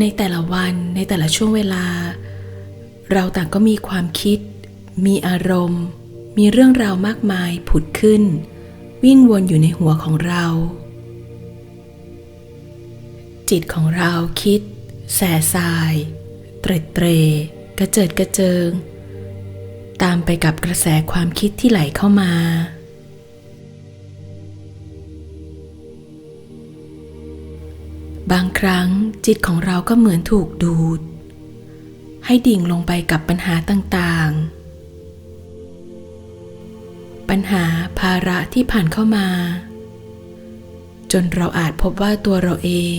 ในแต่ละวันในแต่ละช่วงเวลา เราต่างก็มีความคิด มีอารมณ์ มีเรื่องราวมากมายผุดขึ้น วิ่งวนอยู่ในหัวของเรา จิตของเราคิด แส่สาย เตร็ดเตร กระเจิดกระเจิง ตามไปกับกระแสความคิดที่ไหลเข้ามา บางครั้งจิตของเราก็เหมือนถูกดูด ให้ดิ่งลงไปกับปัญหาต่าง ๆ ปัญหาภาระที่ผ่านเข้ามา จนเราอาจพบว่าตัวเราเอง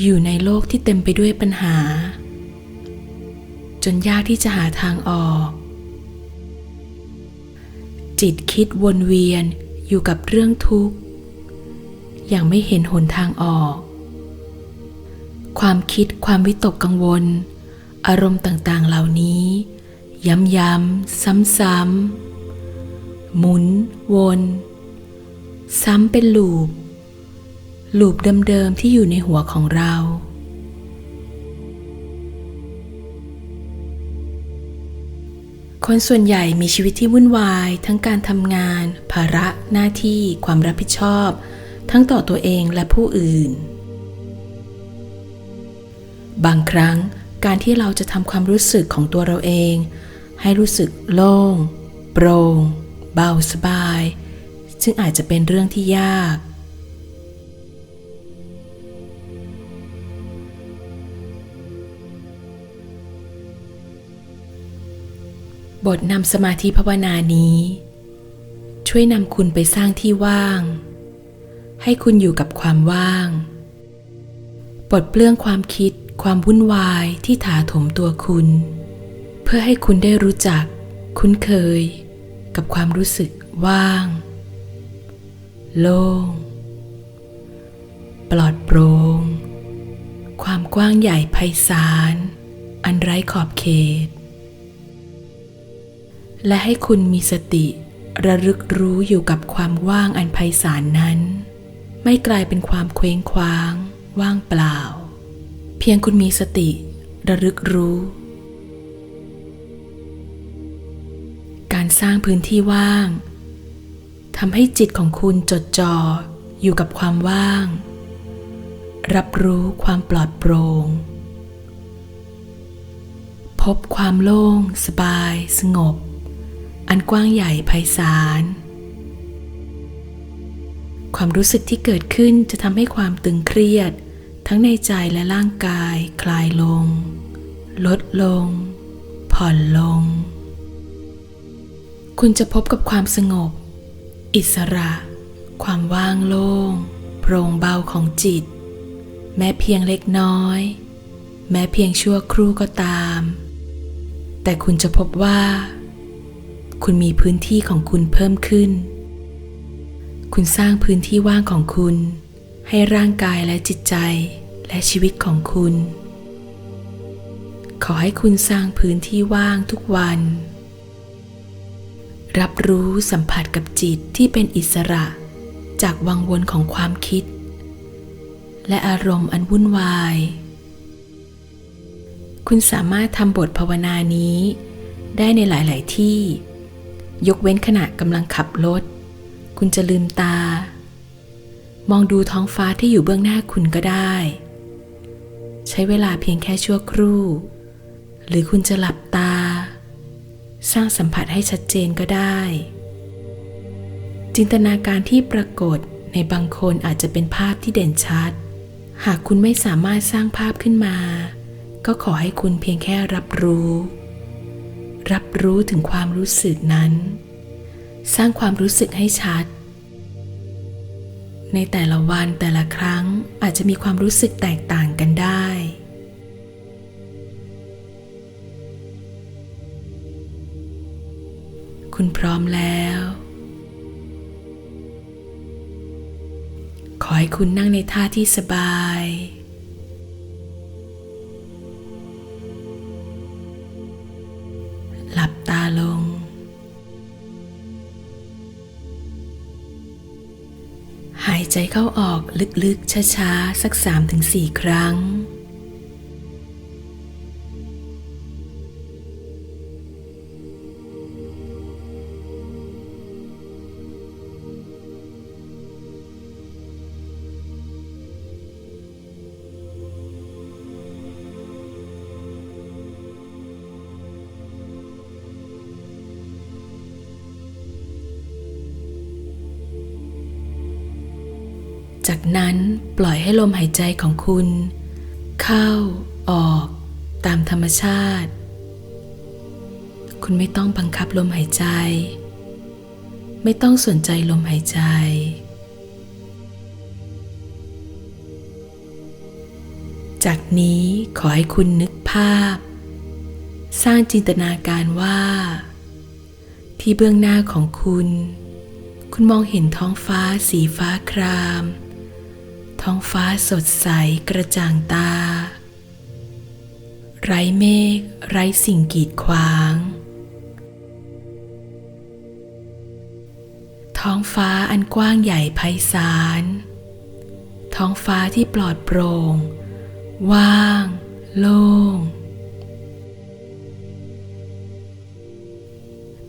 อยู่ในโลกที่เต็มไปด้วยปัญหา จนยากที่จะหาทางออก จิตคิดวนเวียนอยู่กับเรื่องทุกข์ อย่างไม่เห็นหนทางออก ความคิดความวิตกกังวล อารมณ์ต่างๆเหล่านี้ ย้ำๆซ้ำๆหมุน วน ซ้ำเป็นลูป ลูปเดิมๆที่อยู่ในหัวของเรา คนส่วนใหญ่มีชีวิตที่วุ่นวาย ทั้งการทำงาน ภาระหน้าที่ ความรับผิดชอบ ทั้งต่อตัวเองและผู้อื่น บางครั้งการที่เราจะทำความรู้สึกของตัวเราเอง ให้รู้สึกโล่ง โปร่ง เบาสบาย ซึ่งอาจจะเป็นเรื่องที่ยาก บทนำสมาธิภาวนานี้ ช่วยนำคุณไปสร้างที่ว่าง ให้คุณอยู่กับความว่าง ปลดเปลื้องความคิดความวุ่นวายที่ถาถมตัวคุณ เพื่อให้คุณได้รู้จัก คุ้นเคย กับความรู้สึกว่าง โล่ง ปลอดโปร่งความกว้างใหญ่ไพศาลอันไร้ขอบเขต และให้คุณมีสติ ระลึกรู้อยู่กับความว่างอันไพศาลนั้น ไม่กลายเป็นความเคว้งคว้าง ว่างเปล่า เพียงคุณมีสติ ระลึกรู้ การสร้างพื้นที่ว่างทำให้จิตของคุณจดจ่ออยู่กับความว่าง รับรู้ความปลอดโปร่งพบความโล่ง สบาย สงบ อันกว้างใหญ่ไพศาล ความรู้สึกที่เกิดขึ้นจะทำให้ความตึงเครียด ทั้งในใจและร่างกายคลายลง ลดลง ผ่อนลง คุณจะพบกับความสงบ อิสระ ความว่างโล่งโปร่งเบาของจิต แม้เพียงเล็กน้อย แม้เพียงชั่วครู่ก็ตาม แต่คุณจะพบว่า คุณมีพื้นที่ของคุณเพิ่มขึ้น คุณสร้างพื้นที่ว่างของคุณ ให้ร่างกายและจิตใจและชีวิตของคุณ ขอให้คุณสร้างพื้นที่ว่างทุกวัน รับรู้สัมผัสกับจิตที่เป็นอิสระ จากวังวนของความคิด และอารมณ์อันวุ่นวาย คุณสามารถทำบทภาวนานี้ได้ในหลาย ๆ ที่ ยกเว้นขณะกำลังขับรถ คุณจะลืมตา มองดูท้องฟ้าที่อยู่เบื้องหน้าคุณก็ได้ ใช้เวลาเพียงแค่ชั่วครู่ หรือคุณจะหลับตา สร้างสัมผัสให้ชัดเจนก็ได้ จินตนาการที่ปรากฏในบางคนอาจจะเป็นภาพที่เด่นชัด หากคุณไม่สามารถสร้างภาพขึ้นมา ก็ขอให้คุณเพียงแค่รับรู้ รับรู้ถึงความรู้สึกนั้น สร้างความรู้สึกให้ชัด ในแต่ละวันแต่ละครั้งอาจจะมีความรู้สึกแตกต่างกันได้ คุณพร้อมแล้ว ขอให้คุณนั่งในท่าที่สบาย ใจเข้าออกลึกๆช้าๆ สัก 3-4 ครั้ง จากนั้นปล่อยให้ลมหายใจของคุณ เข้า ออก ตามธรรมชาติ คุณไม่ต้องบังคับลมหายใจ ไม่ต้องสนใจลมหายใจ จากนี้ขอให้คุณนึกภาพ สร้างจินตนาการว่า ที่เบื้องหน้าของคุณคุณมองเห็นท้องฟ้าสีฟ้าคราม ท้องฟ้าสดใสกระจ่างตา ไร้เมฆไร้สิ่งกีดขวาง ท้องฟ้าอันกว้างใหญ่ไพศาล ท้องฟ้าที่ปลอดโปร่ง ว่าง โล่ง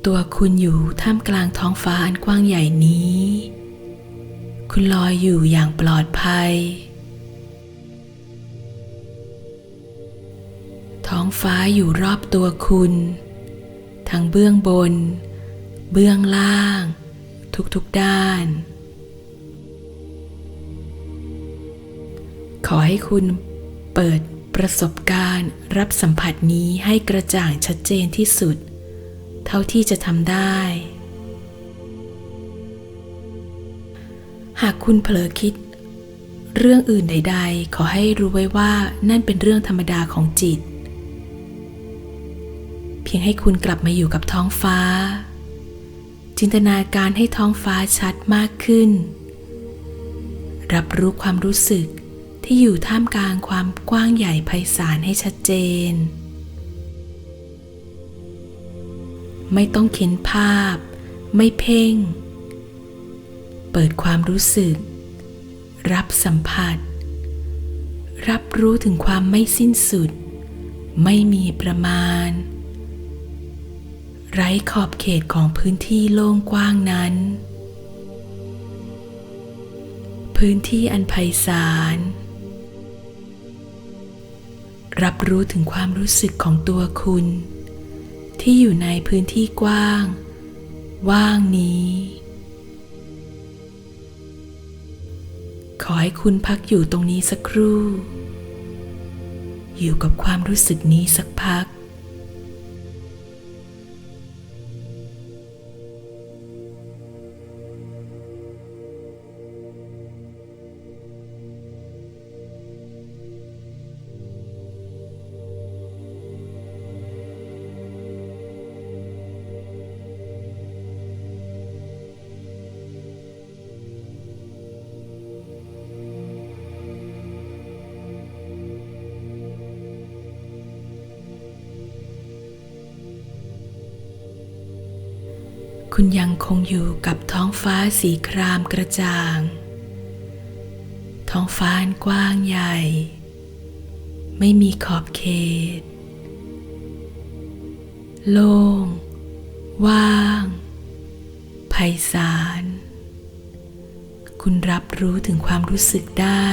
ตัวคุณอยู่ท่ามกลางท้องฟ้าอันกว้างใหญ่นี้ คุณลอยอยู่อย่างปลอดภัย ท้องฟ้าอยู่รอบตัวคุณ ทั้งเบื้องบน เบื้องล่าง ทุกๆด้าน ขอให้คุณเปิดประสบการณ์รับสัมผัสนี้ให้กระจ่างชัดเจนที่สุด เท่าที่จะทำได้ หากคุณเผลอคิด เรื่องอื่นใด ๆ ขอให้รู้ไว้ว่านั่นเป็นเรื่องธรรมดาของจิต เพียงให้คุณกลับมาอยู่กับท้องฟ้า จินตนาการให้ท้องฟ้าชัดมากขึ้น รับรู้ความรู้สึกที่อยู่ท่ามกลางความกว้างใหญ่ไพศาลให้ชัดเจน ไม่ต้องเข็นภาพ ไม่เพ่ง เปิดความรู้สึก รับสัมผัส รับรู้ถึงความไม่สิ้นสุด ไม่มีประมาณ ไร้ขอบเขตของพื้นที่โล่งกว้างนั้น พื้นที่อันไพศาลรับรู้ถึงความรู้สึกของตัวคุณ ที่อยู่ในพื้นที่กว้าง ว่างนี้ ขอให้คุณพักอยู่ตรงนี้สักครู่ อยู่กับความรู้สึกนี้สักพัก คุณยังคงอยู่กับท้องฟ้าสีครามกระจ่าง ท้องฟ้ากว้างใหญ่ ไม่มีขอบเขต โล่ง ว่างไพศาล คุณรับรู้ถึงความรู้สึกได้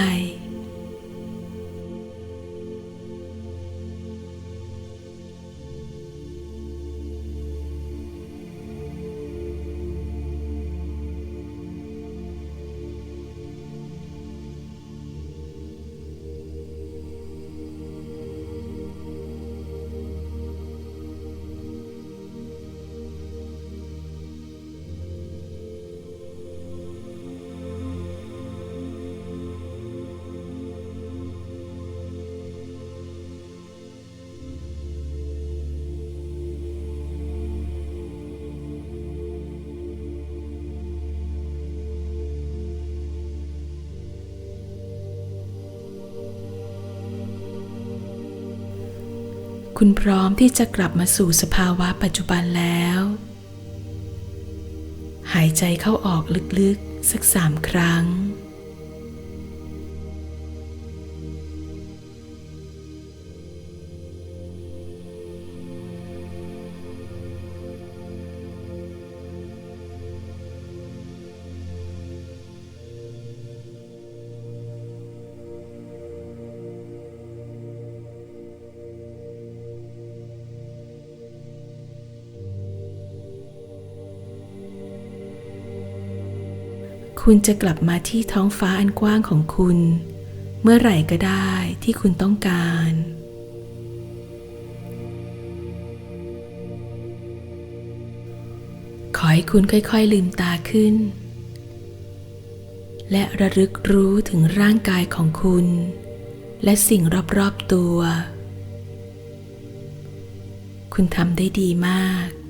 คุณพร้อมที่จะกลับมาสู่สภาวะปัจจุบันแล้ว หายใจเข้าออกลึกๆ สักสามครั้ง คุณจะกลับมาที่ท้องฟ้าอันกว้างของคุณ เมื่อไหร่ก็ได้ที่คุณต้องการ ขอให้คุณค่อยๆลืมตาขึ้น และระลึกรู้ถึงร่างกายของคุณ และสิ่งรอบๆตัว คุณทำได้ดีมาก